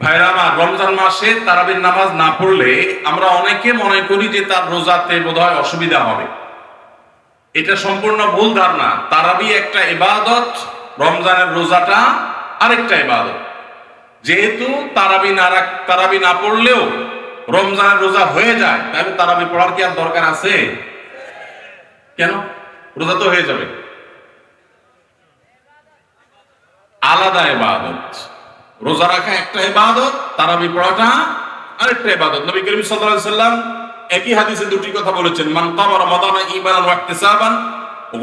ভাইরা আমার রমজান মাসে তারাবির নামাজ না পড়লে আমরা অনেকে মনে করি যে তার রোজাতে বোধহয় অসুবিধা হবে। এটা সম্পূর্ণ ভুল ধারণা। তারাবি একটা ইবাদত, রমজানের রোজাটা আরেকটা ইবাদত। যেহেতু তারাবি না তারাবি না পড়লেও রমজানের রোজা হয়ে যায়, তাহলে তারাবি পড়ার কি আর দরকার আছে? কেন? রোজা তো হয়ে যাবে। আলাদা ইবাদত। রোজা রাখা একটা ইবাদত, তারাবি পড়াটা আরেকটা ইবাদত। নবী করিম সাল্লাল্লাহু আলাইহি সাল্লাম একই হাদিসে দুটি কথা বলেছেন, মান কামা রমাদানা ঈমানান ওয়া ইহতিসাবান,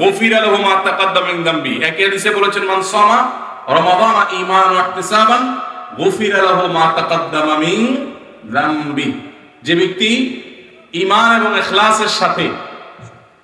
গুফিরা লাহু মা তাকাদ্দামা মিন যামবি একই হাদিসে বলেছেন, মান সামা রমাদানা ঈমানান ওয়া ইহতিসাবান, গুফিরা লাহু মা তাকাদ্দামা মিন যামবি যে ব্যক্তি ঈমান এবং ইখলাসের সাথে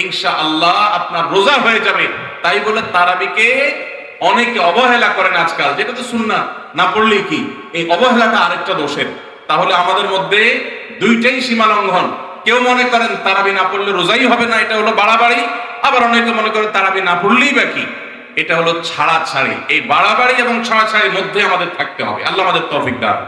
ইনশা আল্লাহ আপনার রোজা হয়ে যাবে। তাই বলে তারাবিকে অনেকে অবহেলা করেন আজকাল। যেটা তো শুননা না পড়লেই কি? এই অবহেলাটা আরেকটা দোষের। তাহলে আমাদের মধ্যে দুইটাই সীমা লঙ্ঘন। কেউ মনে করেন তারাবি না পড়লে রোজাই হবে না, এটা হলো বাড়াবাড়ি। আবার অনেকে মনে করেন তারাবি না পড়লেই বা কি? এটা হলো ছাড়া ছাড়ি এই বাড়াবাড়ি এবং ছাড়া ছাড়ির মধ্যে আমাদের থাকতে হবে। আল্লাহ আমাদের তৌফিক দান